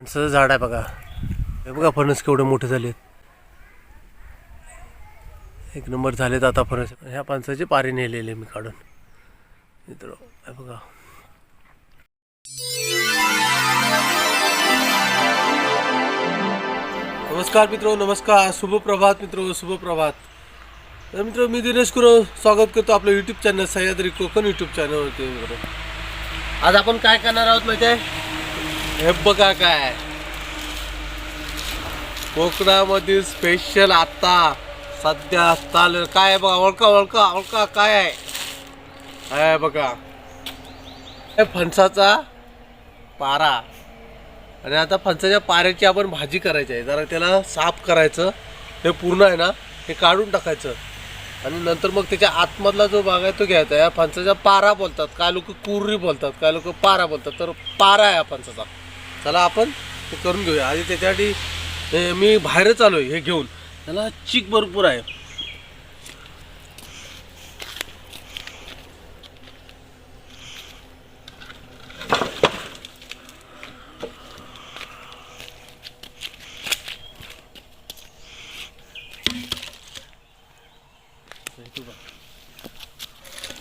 फणसाचं झाड आहे बघा. हे बघा फणस केवढे मोठे झालेत. एक नंबर झालेत आता फणस ह्या फणसाचे पारी नेलेले मी काढून. मित्र बघा. नमस्कार मित्र नमस्कार. शुभप्रभात मित्र शुभ तर मित्र मी दिनेश कुरो स्वागत करतो आपलं YouTube channel Sahyadri Konkan YouTube चॅनलवरती मित्र. आज आपण काय करणार आहोत माहिती आहे? हे बघा काय. कोकणामधील स्पेशल आता सध्या चालेल काय बघा ओळखा ओळखा ओळखा काय आहे. आहे बघा. हे फणसाचा पारा. आणि आता फणसाच्या पाऱ्याची आपण भाजी करायची आहे. जरा त्याला साफ करायचं. हे पूर्ण आहे ना हे काढून टाकायचं. आणि नंतर मग त्याच्या आतमधला जो भाग आहे तो घ्यायचा या फणसाच्या पारा बोलतात. काय लोक कुर्री बोलतात काय लोक पारा बोलतात. तर पारा आहे हा फणसाचा. चला आपण ते करून घेऊया. आधी त्याच्यासाठी मी बाहेरच आलो हे घेऊन. त्याला चीक भरपूर आहे.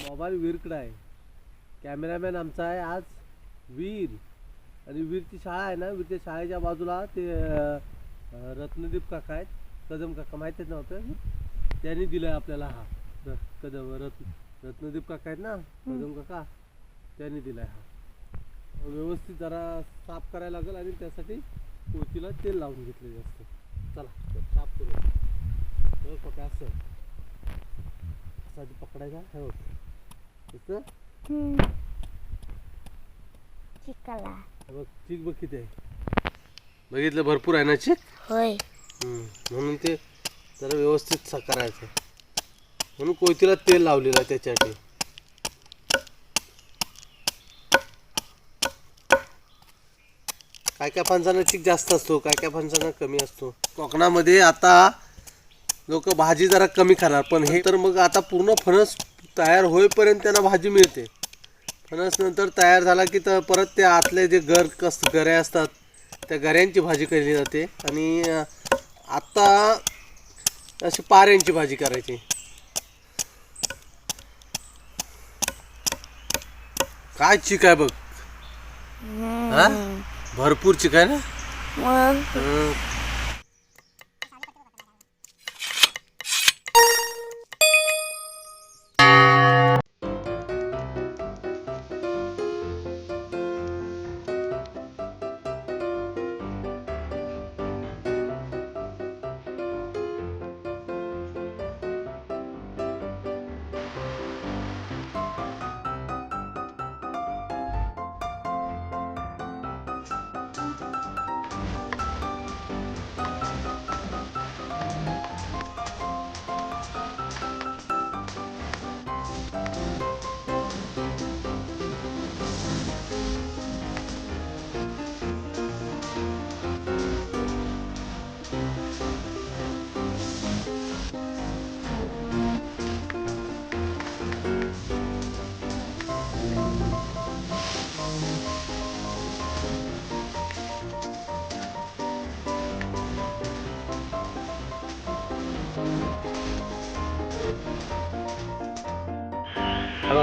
मोबाईल वीरकडे आहे. कॅमेरामॅन आमचा आहे आज वीर. आणि वीरची शाळा आहे ना वीरच्या शाळेच्या बाजूला ते अं, रत्नदीप काका आहेत कदम काका माहिती आहेत नव्हतं? त्यांनी दिलं आपल्याला हा. र- कदम रत्न रत्नदीप काका आहेत ना कदम काका त्यांनी दिलाय हा. व्यवस्थित जरा साफ करायला लागेल आणि त्यासाठी पोतीला तेल लावून घेतले जास्त. चला साफ करू. बघ असं असा. आधी पकडायचा हे बघ. हे बघ चीक बघ किती आहे. बघितलं भरपूर आहे ना चीक? होय. म्हणून ते जरा व्यवस्थित करायचं. म्हणून कोयतीला तेल लावलेलं आहे त्याच्यासाठी. काय काय फणसांना चीक जास्त असतो काय काय फणसांना कमी असतो. कोकणामध्ये आता लोक भाजी जरा कमी खाणार पण हे तर मग आता पूर्ण फणस तयार होईपर्यंत त्यांना भाजी मिळते. फणस नंतर तयार झाला की तर परत ते आतले जे घर कस गऱ्या असतात त्या गऱ्यांची भाजी केली जाते. आणि अं, आता अशी पाऱ्यांची भाजी करायची. काय चिक आहे बघ. हा? भरपूर चिक आहे ना?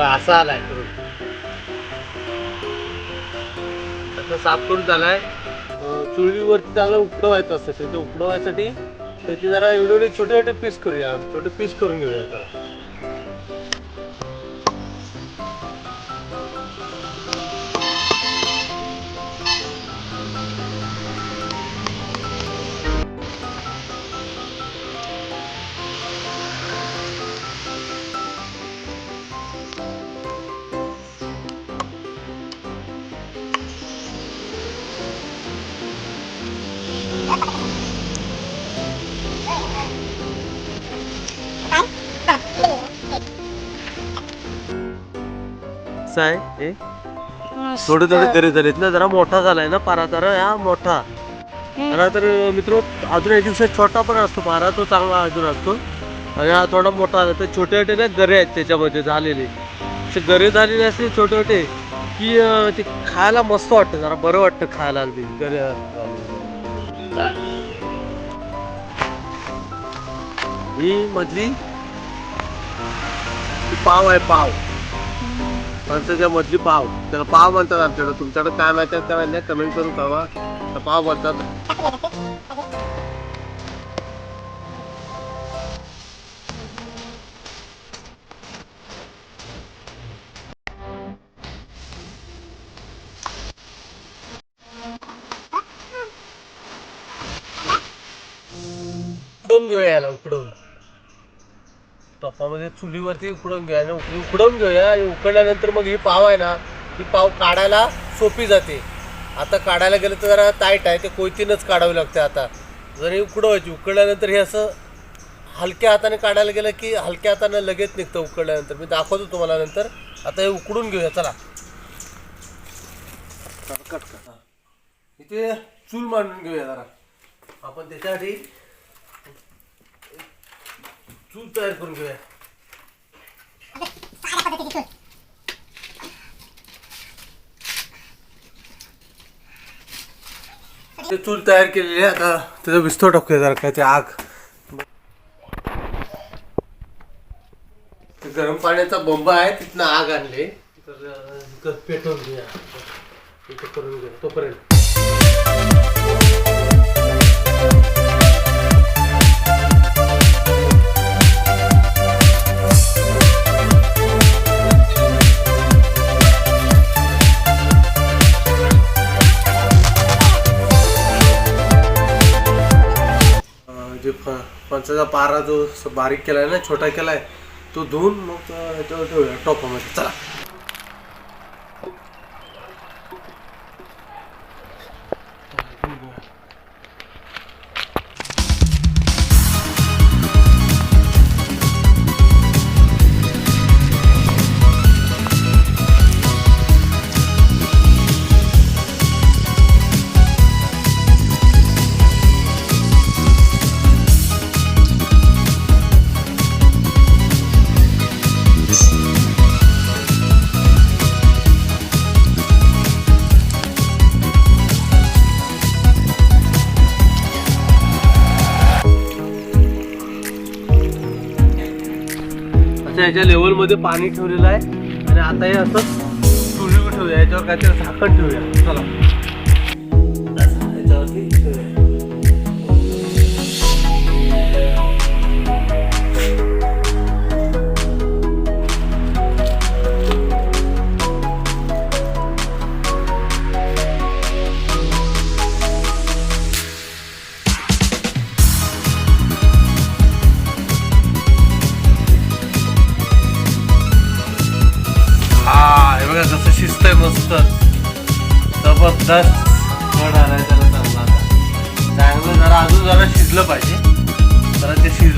असा आलाय. आता साफ करून झालाय चुळीवरती चांगलं उकडवायचं असतं. ते उकडवायसाठी त्याची जरा एवढे एवढे छोटे छोटे पीस करूया. छोटे पीस करून घेऊया कसं आहे हे थोडे थोडे तरी झालेत ना जरा मोठा झालाय ना पारा जरा या मोठा. जरा तर मित्र अजून एक दिवसात छोटा पण असतो पारा तो चांगला अजून असतो. आणि हा थोडा मोठा आला तर छोटे छोटे ना गरे आहेत त्याच्यामध्ये झालेले. असे गरे झालेले असते छोटे छोटे की ते खायला मस्त वाटतं जरा बरं वाटतं खायला ते तर, अं, ही मधली? ही पाव आहे पाव. फणसाच्या मधली पाव. त्याला पाव म्हणतात आमच्याकडे. तुमच्याकडे काय माहिती आहे काय नाही कमेंट करून कळवा. तर पाव म्हणतात टोपामध्ये चुलीवरती उकडून घेऊया आणि उक- उकडून घेऊया आणि उकडल्यानंतर मग ही पाव आहे ना ही पाव काढायला सोपी जाते. आता काढायला गेलं तर जरा टाईट आहे ते कोयतीनच काढावी लागते आता. जर ही उकडवायची उकडल्यानंतर हे असं हलक्या हाताने काढायला गेलं की हलक्या हाताने लगेच निघतं उकडल्यानंतर. मी दाखवतो तुम्हाला नंतर. आता हे उकडून घेऊया चला. कट इथे चूल मांडून घेऊया जरा. आपण त्याच्यासाठी चूल तयार करून घेऊया ते चूल तयार केलेली आहे आता. त्याचा विस्तव टाकूया जरा काय ते आग. ते गरम पाण्याचा बंब आहे तिथनं आग आणली. तर पेटवून घेऊया इथं करून घेऊया तोपर्यंत. जे फ फणसाचा पारा जो बारीक बारीक आहे ना छोटा केला आहे तो धुवून मग ठेवूया टोपामध्ये. चला. ह्याच्या लेवलमध्ये पाणी ठेवलेलं आहे. आणि आता हे असं चुलीवर ठेवूया याच्यावर काहीतरी झाकण ठेवूया. चला.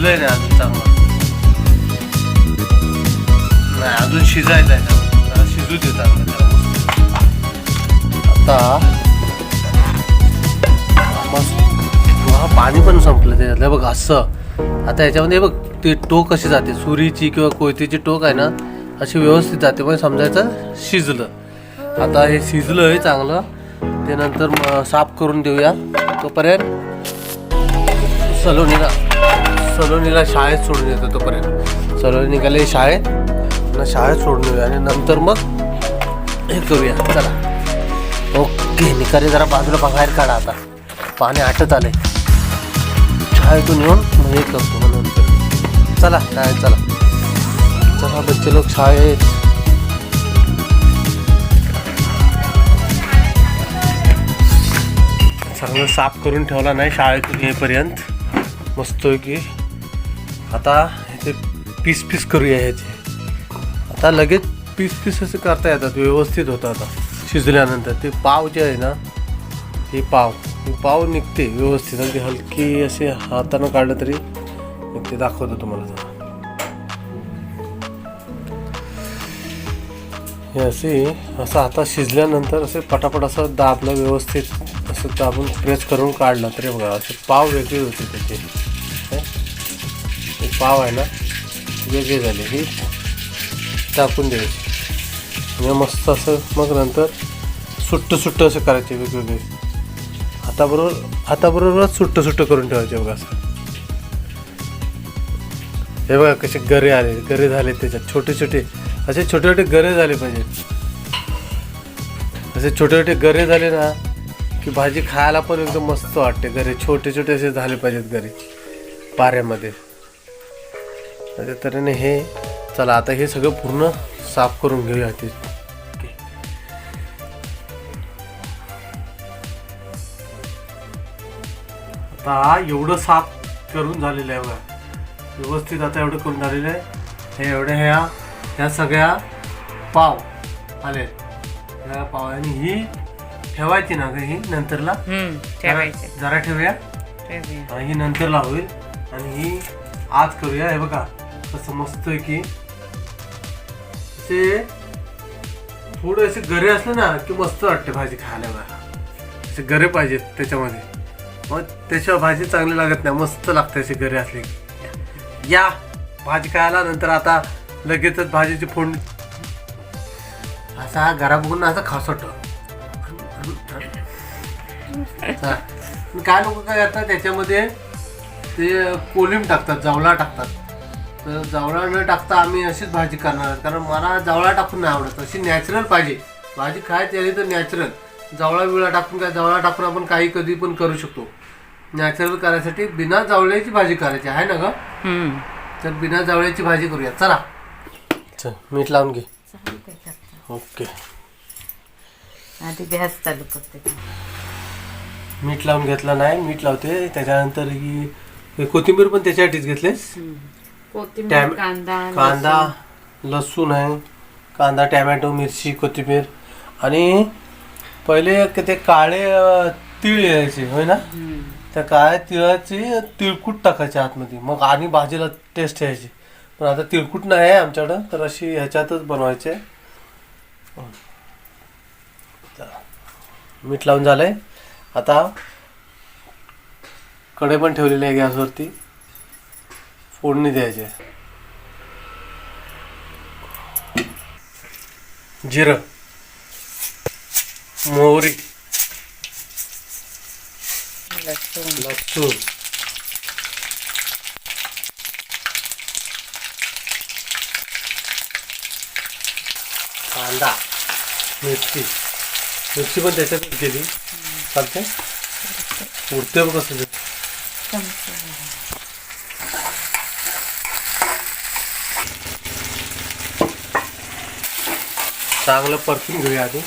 शिजलंय नाही अजून चांगलं. नाही अजून शिजायचं आहे त्याला. शिजू दे चांगलं आता मस्त. हा पाणी पण संपलं त्याच्यातलं बघ असं. आता याच्यामध्ये बघ ते टोक अशी जाते. सुरीची किंवा कोयतीची टोक आहे ना अशी व्यवस्थित जाते. म्हणजे समजायचं शिजलं. आता हे शिजलं आहे चांगलं. ते नंतर साफ करून देऊया. तोपर्यंत सलोनीला सलोनीला शाळेत सोडून येतो तोपर्यंत. सलोनी निघाले शाळेत. ना शाळेत सोडून येऊया आणि नंतर मग हे करूया. चला. ओके निकारे जरा बाजूला बाहेर काढा आता. पाणी आटत आले शाळेतून येऊन मग हे करतो म्हणून चला काय चला. चला बच्चे लोक शाळेत. चांगलं साफ करून ठेवला नाही शाळेतून येईपर्यंत. मस्त की. आता ते पीस पीस करूया ह्याचे. आता लगेच पीस पीस असे करता येतात व्यवस्थित होतं आता. शिजल्यानंतर ते पाव जे आहे ना हे पाव. पाव निघते व्यवस्थित अगदी हलकी असे हातानं काढलं तरी निघते. दाखवतो तुम्हाला जरा. हे असे असं आता शिजल्यानंतर असे पटापट असं दाबलं व्यवस्थित असं दाबून प्रेस करून काढलं तरी बघा असे पाव वेगळे होते त्याचे. पावायला पाव आहे ना वेगळे झाले हे. टाकून द्यायचे आणि मस्त असं मग नंतर सुट्टं सुट्टं असं करायचे वेगवेगळे. हाताबरोबर हाताबरोबरच सुट्टं सुट्टं करून ठेवायचे बघा असं. हे बघा कसे गरे आले गरे झाले त्याच्यात. छोटे छोटे असे छोटे छोटे गरे झाले पाहिजे. असे छोटे छोटे गरे झाले ना की भाजी खायला पण एकदम मस्त वाटते गरे. छोटे छोटे असे झाले पाहिजेत गरे. पाऱ्यामध्ये. अशा तऱ्हेने हे चला आता हे सगळं पूर्ण साफ करून घेऊया ते. आता एवढं साफ करून झालेलं आहे बघा. व्यवस्थित आता एवढं करून झालेलं आहे. हे एवढ्या ह्या ह्या सगळ्या पाव आले ह्या पाव आणि ही ठेवायची ना ग ही नंतरला? जरा ठेवूया. ही नंतरला होईल. आणि ही आज करूया. हे बघा. असं मस्त की असे थोडे असे गरे असले ना की मस्त वाटते भाजी खायला असे गरे पाहिजेत त्याच्यामध्ये. मग त्याशिवाय भाजी चांगली लागत नाही मस्त लागते असे गरे असले या भाजी खायला नंतर आता लगेचच भाजीची फोडणी. असा घरा बघून असा असं खास वाटतो. काय लोक काय करतात त्याच्यामध्ये ते कोलिम टाकतात जावळा टाकतात. तर जावळा न टाकता आम्ही अशीच भाजी करणार. कारण मला जावळा टाकून नाही आवडत. अशी नॅचरल पाहिजे. भाजी खायची आली तर नॅचरल जावळा बिवळा टाकून काय जावळा टाकून आपण काही कधी पण करू शकतो. नॅचरल करायसाठी बिना जावळ्याची भाजी करायची. आहे ना ग? हम्म. तर बिना जावळ्याची भाजी करूया. चला. चल मीठ लावून घे. ओके. आधी गॅस चालू करते. मीठ लावून घेतलं नाही. मीठ लावते. त्याच्यानंतर ही हे कोथिंबीर पण त्याच्यासाठीच घेतलेस? कोथिंबीर टॅम- कांदा कांदा लसूण. आहे. कांदा टॅमॅटो मिरची कोथिंबीर. आणि पहिले क- ते काळे अ, तीळ यायचे होय ना? हम्म. त्या काळ्या तिळाची तिळकूट टाकायचे आतमध्ये. मग आणि भाजीला टेस्ट यायची. पण आता तिळकूट नाही आहे आमच्याकडं तर अशी ह्याच्यातच बनवायचे. मीठ लावून झालंय. आता कडे पण ठेवलेली आहे गॅसवरती. फोडणी द्यायची जिरं मोहरी लसूण लसूण कांदा मिरची मिरची पण त्याच्यातच गेली चालते उडते बघ कसं ते. चांगलं परतून घेऊया आधी.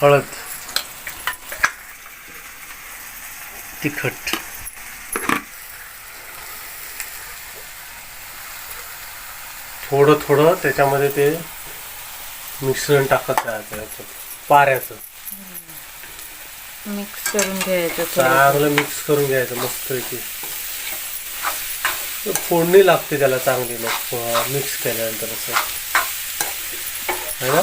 हळद. तिखट. थोडं थोडं त्याच्यामध्ये ते मिश्रण टाकत राहायचं पाऱ्याचं. मिक्स करून घ्यायचं चांगलं मिक्स करून घ्यायचं मस्त फोडणी लागते त्याला चांगली मग मिक्स केल्यानंतर असं. है ना?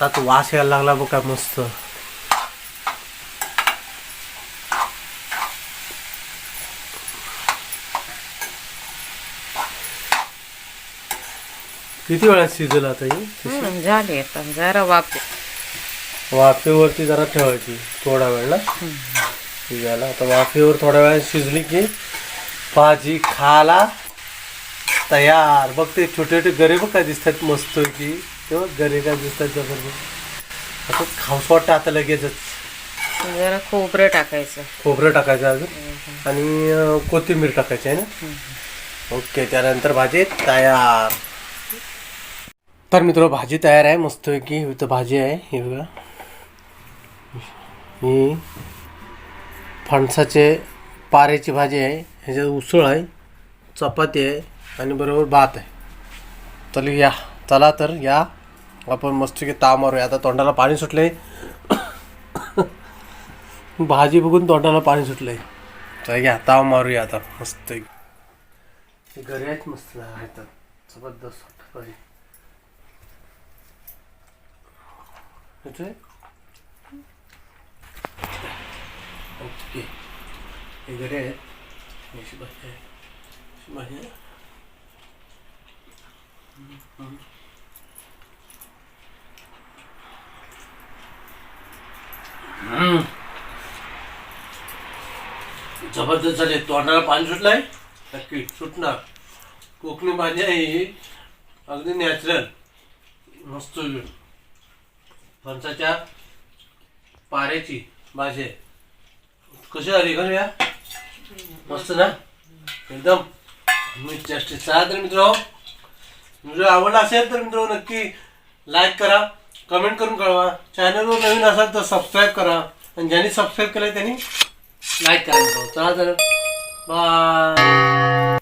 हम्म. आता तो वास यायला लागला बघ काय मस्त. किती वेळात शिजेल आता ही? झाली आता जरा वाप वाफेवरती जरा ठेवायची थोडा वेळ ना. शिजायला. आता वाफेवर थोड्या वेळ शिजली की भाजी खायला तयार. बघ ते छोटे छोटे गरे बघ काय दिसतात मस्त की तेव्हा गरे काय दिसतात जबरदस्त आता खाऊस वाटतं आता लगेचच. जरा खोबरं टाकायचं. खोबरं टाकायचं अजून. आणि कोथिंबीर टाकायची आहे ना? ओके त्यानंतर भाजी तयार. तर मित्र भाजी तयार आहे. मस्त की इथं भाजी आहे. ही बघा. ही फणसाचे पाऱ्याची भाजी आहे. ह्याच्यात उसळ आहे चपाती आहे आणि बरोबर भात आहे. चल या चला तर या. आपण मस्तपैकी ताव मारूया. आता तोंडाला पाणी सुटलंय. भाजी बघून तोंडाला पाणी सुटलंय. तर घ्या ताव मारूया आता. मस्त घरी आहेत मस्त आहेत. जबरदस्त वाटतं भाजी ओके. हे घरी आहेत. अशी भाजी आहे. अशी भाजी आहे. जबरदस्त झाले. तोंडाला पाणी सुटलंय? नक्की सुटणार. कोकणी भाजी आहे ही. अगदी नॅचरल मस्त फणसाच्या पाऱ्याची भाजी आहे. कशी झाली का या मस्त ना? एकदम. मी जास्तीत चला तर मित्र व्हिडिओ आवडला असेल तर मित्र नक्की लाईक करा. कमेंट करून कळवा. चॅनलवर नवीन असाल तर सबस्क्राईब करा. आणि ज्यांनी सबस्क्राईब केलं त्यांनी लाईक करा चला तर. बाय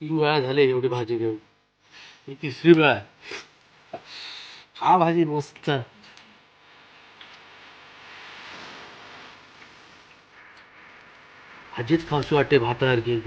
तीन वेळा झाले एवढी भाजी घेऊन. ही तिसरी वेळा आहे. हा भाजी मस्त. भाजीच खाऊशी वाटते भातासारखी